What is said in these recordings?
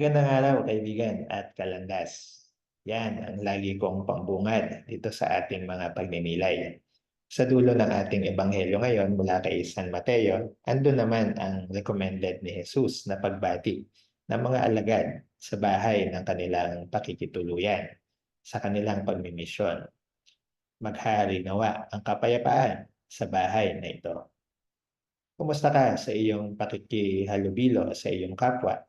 Magandang araw kaibigan at kalandas. Yan ang lagi kong pambungad dito sa ating mga pagninilay. Sa dulo ng ating ebanghelyo ngayon mula kay San Mateo, andun naman ang recommended ni Jesus na pagbati ng mga alagad sa bahay ng kanilang pakikituluyan, sa kanilang pagmimisyon. Maghari nawa ang kapayapaan sa bahay na ito. Kumusta ka sa iyong pakikihalubilo sa iyong kapwa?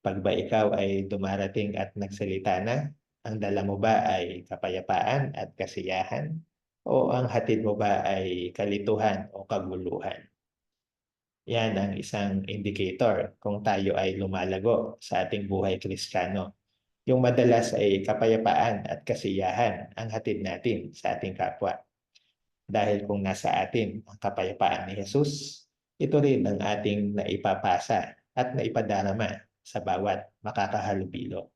Pag ba ikaw ay dumarating at nagsalita na, ang dala mo ba ay kapayapaan at kasiyahan? O ang hatid mo ba ay kalituhan o kaguluhan? Yan ang isang indicator kung tayo ay lumalago sa ating buhay kristyano. Yung madalas ay kapayapaan at kasiyahan ang hatid natin sa ating kapwa. Dahil kung nasa atin ang kapayapaan ni Jesus, ito rin ang ating naipapasa at naipadarama sa bawat makakahalubilo.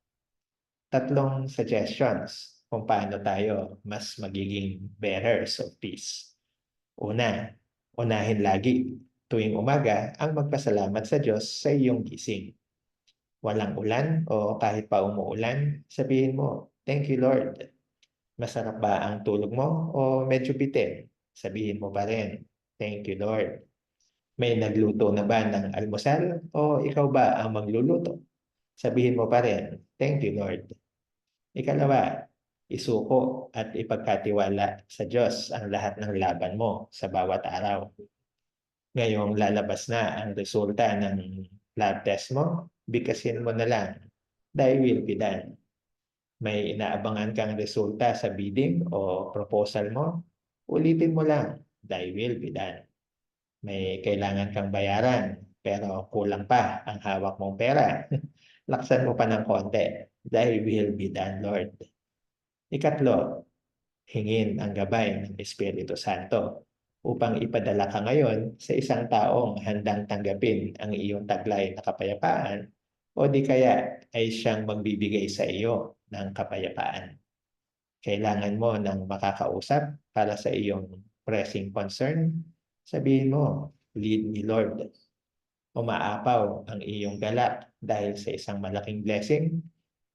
Tatlong suggestions kung paano tayo mas magiging bearers of peace. Una, unahin lagi tuwing umaga ang magpasalamat sa Diyos sa iyong gising. Walang ulan o kahit pa umuulan, sabihin mo, Thank you Lord. Masarap ba ang tulog mo o medyo bitin? Sabihin mo pa rin, Thank you Lord. May nagluto na ba ng almusal o ikaw ba ang magluluto? Sabihin mo pa rin, Thank you Lord. Ikalawa, isuko at ipagkatiwala sa Diyos ang lahat ng laban mo sa bawat araw. Ngayong lalabas na ang resulta ng lab test mo, bigkasin mo na lang, thy will be done. May inaabangan kang resulta sa bidding o proposal mo, ulitin mo lang, thy will be done. May kailangan kang bayaran, pero kulang pa ang hawak mong pera. Laksan mo pa ng konti, thy will be done, Lord. Ikatlo, hingin ang gabay ng Espiritu Santo upang ipadala ka ngayon sa isang taong handang tanggapin ang iyong taglay na kapayapaan o di kaya ay siyang magbibigay sa iyo ng kapayapaan. Kailangan mo ng makakausap para sa iyong pressing concern. Sabihin mo, lead me Lord. Umaapaw ang iyong galak dahil sa isang malaking blessing.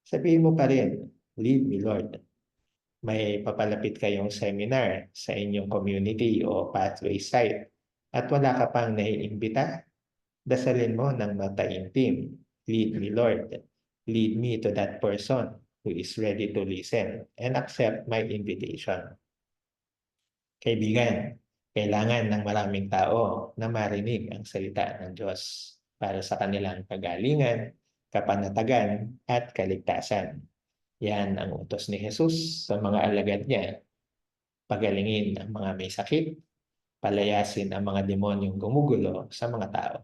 Sabihin mo pa rin, lead me Lord may papalapit kayong seminar sa inyong community o pathway site at wala ka pang naiimbita, dasalin mo ng mataimtim. Lead me, Lord. Lead me to that person who is ready to listen and accept my invitation. Kaibigan, kailangan ng maraming tao na marinig ang salita ng Diyos para sa kanilang kagalingan, kapanatagan, at kaligtasan. Yan ang utos ni Jesus sa mga alagad niya. Pagalingin ang mga may sakit, palayasin ang mga demonyong gumugulo sa mga tao.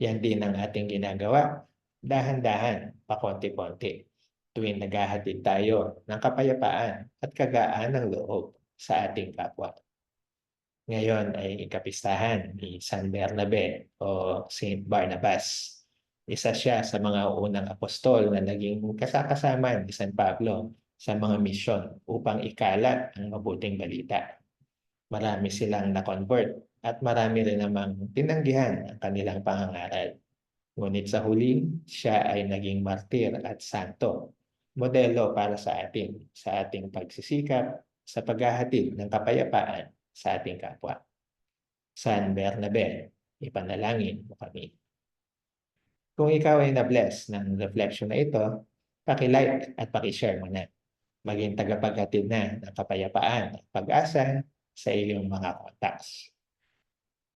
Yan din ang ating ginagawa, dahan-dahan, pakonti-konti, tuwing naghahatid tayo ng kapayapaan at kagaan ng loob sa ating kapwa. Ngayon ay ikapistahan ni San Bernabe o Saint Barnabas isa siya sa mga unang apostol na naging kasakasama ni San Pablo sa mga misyon upang ikalat ang mabuting balita. Marami silang na-convert at marami rin namang tinanggihan ang kanilang pangangaral. Ngunit sa huli, siya ay naging martir at santo, modelo para sa atin, sa ating pagsisikap, sa paghahatid ng kapayapaan sa ating kapwa. San Bernabe, ipanalangin mo kami. Kung ikaw ay na-bless ng reflection na ito, paki-like at paki-share mo na. Maging tagapaghatid na ng kapayapaan at pag-asa sa iyong mga contacts.